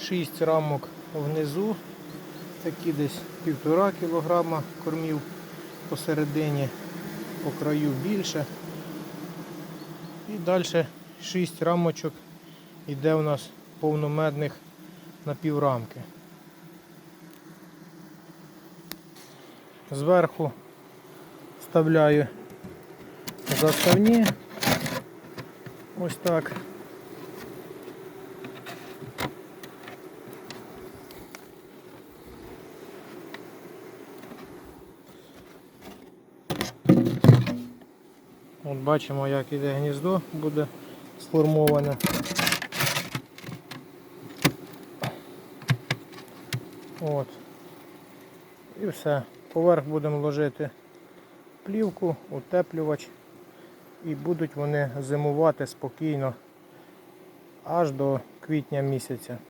6 рамок внизу, такі десь півтора кілограма кормів посередині, по краю більше. І далі 6 рамочок іде у нас повномедних на піврамки. Зверху вставляю заставні. Ось так. От бачимо, як іде гніздо буде сформоване. От. І все. Поверх будемо ложити плівку, утеплювач і будуть вони зимувати спокійно аж до квітня місяця.